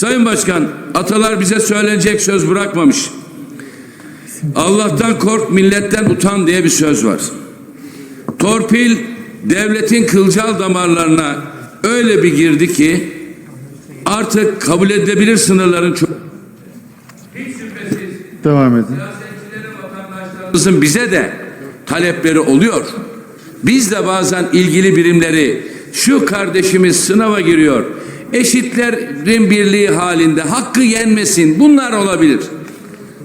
Sayın Başkan, atalar bize söylenecek söz bırakmamış. Allah'tan kork, milletten utan diye bir söz var. Torpil devletin kılcal damarlarına öyle bir girdi ki artık kabul edilebilir sınırların çok Devam edin. Bizim bize de talepleri oluyor. Biz de bazen ilgili birimleri şu kardeşimiz sınava giriyor. Eşitlerin birliği halinde hakkı yenmesin. Bunlar olabilir.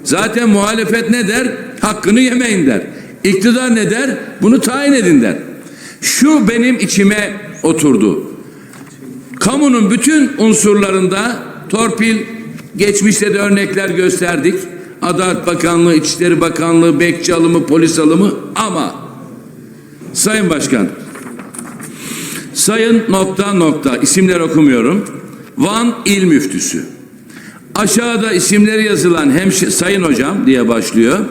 Zaten muhalefet ne der? Hakkını yemeyin der. İktidar ne der? Bunu tayin edin der. Şu benim içime oturdu. Kamunun bütün unsurlarında torpil geçmişte de örnekler gösterdik. Adalet Bakanlığı, İçişleri Bakanlığı, bekçi alımı, polis alımı ama Sayın Başkan Sayın nokta nokta isimler okumuyorum. Van İl Müftüsü. Aşağıda isimleri yazılan hemşe Sayın Hocam diye başlıyor.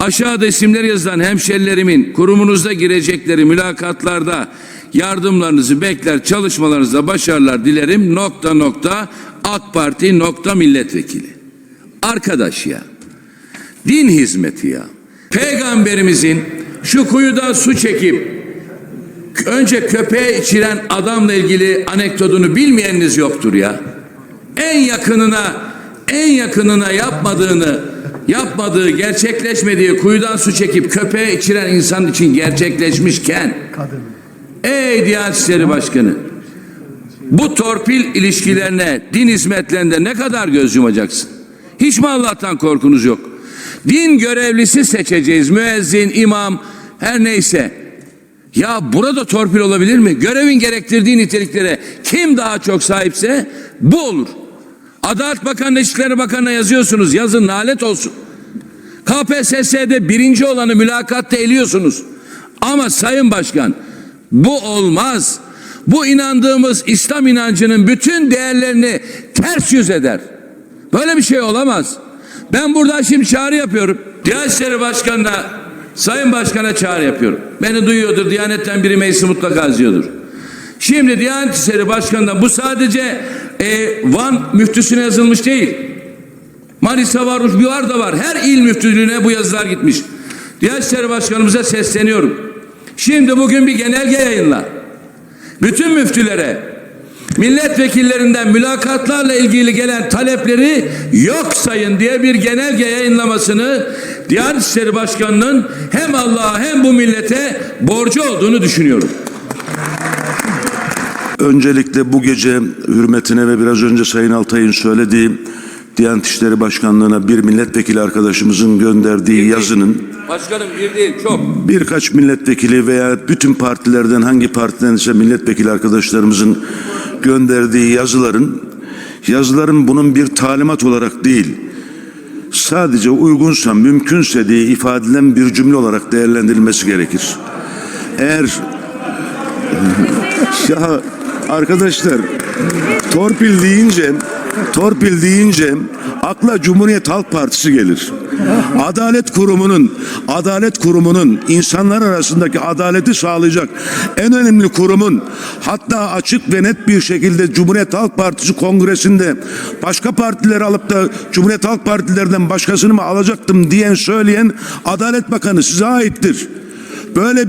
Aşağıda isimleri yazılan hemşerilerimin kurumunuzda girecekleri mülakatlarda yardımlarınızı bekler, çalışmalarınızda başarılar dilerim. Nokta nokta AK Parti nokta milletvekili. Arkadaş ya. Din hizmeti ya. Peygamberimizin şu kuyudan su çekip önce köpeğe içiren adamla ilgili anekdotunu bilmeyeniniz yoktur ya. En yakınına en yakınına yapmadığını yapmadığı gerçekleşmediği kuyudan su çekip köpeğe içiren insan için gerçekleşmişken ey Diyanet İşleri Başkanı bu torpil ilişkilerine din hizmetlerinde ne kadar göz yumacaksın? Hiç mi Allah'tan korkunuz yok? Din görevlisi seçeceğiz. Müezzin, imam, her neyse. Ya burada torpil olabilir mi? Görevin gerektirdiği niteliklere kim daha çok sahipse bu olur. Adalet Bakanı, İçişleri Bakanı'na yazıyorsunuz. Yazın lanet olsun. KPSS'de birinci olanı mülakatta eliyorsunuz. Ama Sayın Başkan bu olmaz. Bu inandığımız İslam inancının bütün değerlerini ters yüz eder. Böyle bir şey olamaz. Ben burada şimdi çağrı yapıyorum. Diyanet İşleri Başkanı'na, Sayın Başkan'a çağrı yapıyorum. Beni duyuyordur, Diyanet'ten biri meclisi mutlaka izliyordur. Şimdi Diyanet İşleri Başkanı'na bu sadece e, Van müftüsüne yazılmış değil. Manisa var, bir var da var. Her il müftülüğüne bu yazılar gitmiş. Diyanet İşleri Başkanımıza sesleniyorum. Şimdi bugün bir genelge yayınla. Bütün müftülere milletvekillerinden mülakatlarla ilgili gelen talepleri yok sayın diye bir genelge yayınlamasını Diyanet İşleri Başkanı'nın hem Allah'a hem bu millete borcu olduğunu düşünüyorum. Öncelikle bu gece hürmetine ve biraz önce Sayın Altay'ın söylediği Diyanet İşleri Başkanlığı'na bir milletvekili arkadaşımızın gönderdiği yazının Başkanım bir değil çok. birkaç milletvekili veya bütün partilerden hangi partiden ise milletvekili arkadaşlarımızın gönderdiği yazıların yazıların bunun bir talimat olarak değil sadece uygunsa mümkünse diye ifade edilen bir cümle olarak değerlendirilmesi gerekir. Eğer ya arkadaşlar torpil deyince torpil deyince akla Cumhuriyet Halk Partisi gelir. Adalet kurumunun adalet kurumunun insanlar arasındaki adaleti sağlayacak en önemli kurumun hatta açık ve net bir şekilde Cumhuriyet Halk Partisi kongresinde başka partileri alıp da Cumhuriyet Halk Partilerden başkasını mı alacaktım diyen söyleyen Adalet Bakanı size aittir böyle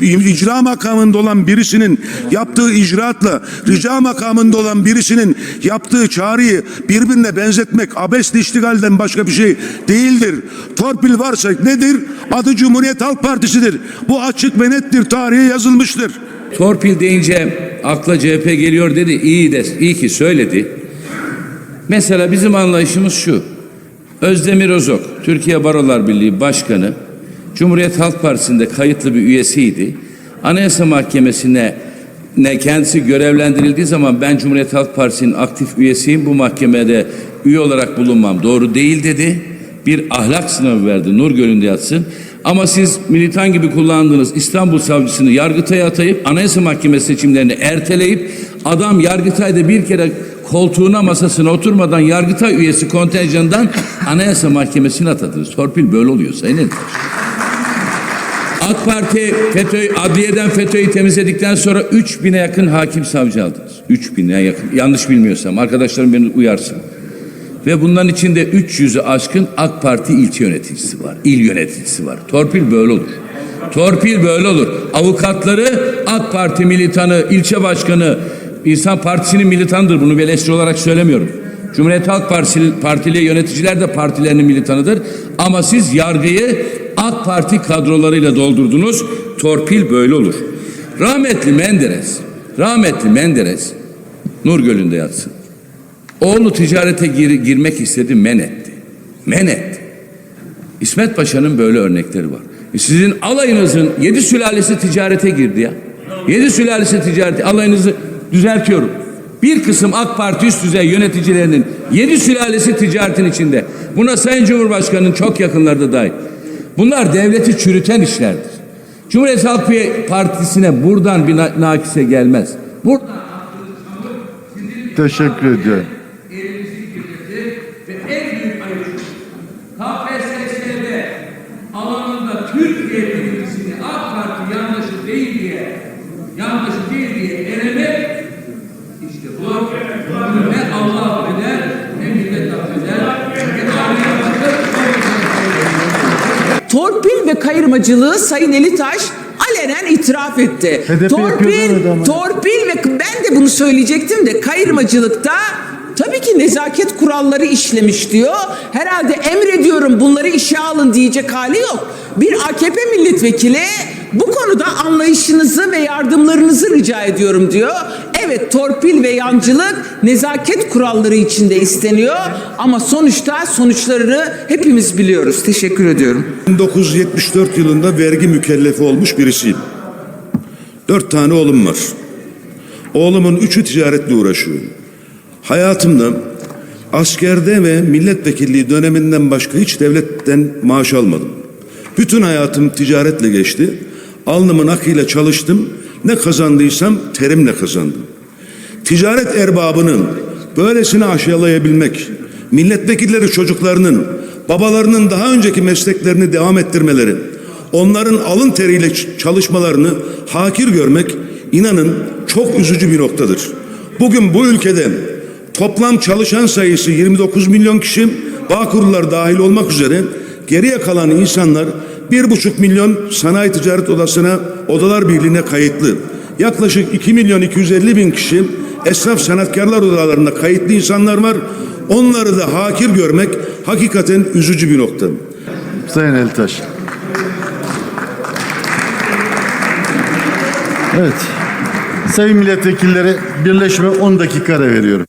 bir icra makamında olan birisinin yaptığı icraatla rica makamında olan birisinin yaptığı çağrıyı birbirine benzetmek abesli iştigalden başka bir şey değildir. Torpil varsa nedir? Adı Cumhuriyet Halk Partisi'dir. Bu açık ve nettir. Tarihe yazılmıştır. Torpil deyince akla CHP geliyor dedi. İyi de iyi ki söyledi. Mesela bizim anlayışımız şu. Özdemir Özok, Türkiye Barolar Birliği Başkanı, Cumhuriyet Halk Partisi'nde kayıtlı bir üyesiydi. Anayasa Mahkemesi'ne ne kendisi görevlendirildiği zaman ben Cumhuriyet Halk Partisi'nin aktif üyesiyim. Bu mahkemede üye olarak bulunmam doğru değil dedi. Bir ahlak sınavı verdi. Nur Gölü'nde yatsın. Ama siz militan gibi kullandığınız İstanbul Savcısını Yargıtay'a atayıp Anayasa Mahkemesi seçimlerini erteleyip adam Yargıtay'da bir kere koltuğuna masasına oturmadan Yargıtay üyesi kontenjanından Anayasa Mahkemesi'ne atadınız. Torpil böyle oluyor Sayın Erbaş. AK Parti FETÖ, adliyeden FETÖ'yü temizledikten sonra 3000'e yakın hakim savcı aldınız. 3000'e yakın. Yanlış bilmiyorsam arkadaşlarım beni uyarsın. Ve bunların içinde 300'ü aşkın AK Parti ilçe yöneticisi var. il yöneticisi var. Torpil böyle olur. Torpil böyle olur. Avukatları AK Parti militanı, ilçe başkanı, İnsan Partisi'nin militanıdır. Bunu beleşçi olarak söylemiyorum. Cumhuriyet Halk Partisi, Partili yöneticiler de partilerinin militanıdır. Ama siz yargıyı AK Parti kadrolarıyla doldurdunuz. Torpil böyle olur. Rahmetli Menderes, rahmetli Menderes Nur Gölü'nde yatsın. Oğlu ticarete gir- girmek istedi, men etti. Men etti. İsmet Paşa'nın böyle örnekleri var. E Sizin alayınızın yedi sülalesi ticarete girdi ya. Yedi sülalesi ticarete alayınızı düzeltiyorum. Bir kısım AK Parti üst düzey yöneticilerinin yedi sülalesi ticaretin içinde. Buna Sayın Cumhurbaşkanı'nın çok yakınlarda dahil. Bunlar devleti çürüten işlerdir. Cumhuriyet Halk Partisi'ne buradan bir na- nakise gelmez. Buradan Teşekkür ediyorum. KPSS'de alanında Türkiye AK Parti yanlışı değil diye ve kayırmacılığı Sayın Elitaş alenen itiraf etti. HDP torpil, torpil ve ben de bunu söyleyecektim de kayırmacılıkta tabii ki nezaket kuralları işlemiş diyor. Herhalde emrediyorum bunları işe alın diyecek hali yok. Bir AKP milletvekili bu konuda anlayışınızı ve yardımlarınızı rica ediyorum diyor. Evet torpil ve yancılık nezaket kuralları içinde isteniyor ama sonuçta sonuçlarını hepimiz biliyoruz. Teşekkür ediyorum. 1974 yılında vergi mükellefi olmuş birisiyim. Dört tane oğlum var. Oğlumun üçü ticaretle uğraşıyor. Hayatımda askerde ve milletvekilliği döneminden başka hiç devletten maaş almadım. Bütün hayatım ticaretle geçti. Alnımın akıyla çalıştım. Ne kazandıysam terimle kazandım. Ticaret erbabının böylesine aşağılayabilmek, milletvekilleri çocuklarının, babalarının daha önceki mesleklerini devam ettirmeleri, onların alın teriyle çalışmalarını hakir görmek inanın çok üzücü bir noktadır. Bugün bu ülkede toplam çalışan sayısı 29 milyon kişi, bağkurlar dahil olmak üzere geriye kalan insanlar bir buçuk milyon sanayi ticaret odasına odalar birliğine kayıtlı. Yaklaşık 2 milyon 250 bin kişi esnaf sanatkarlar odalarında kayıtlı insanlar var. Onları da hakir görmek hakikaten üzücü bir nokta. Sayın Eltaş. Evet. Sayın milletvekilleri birleşme 10 dakika ara veriyorum.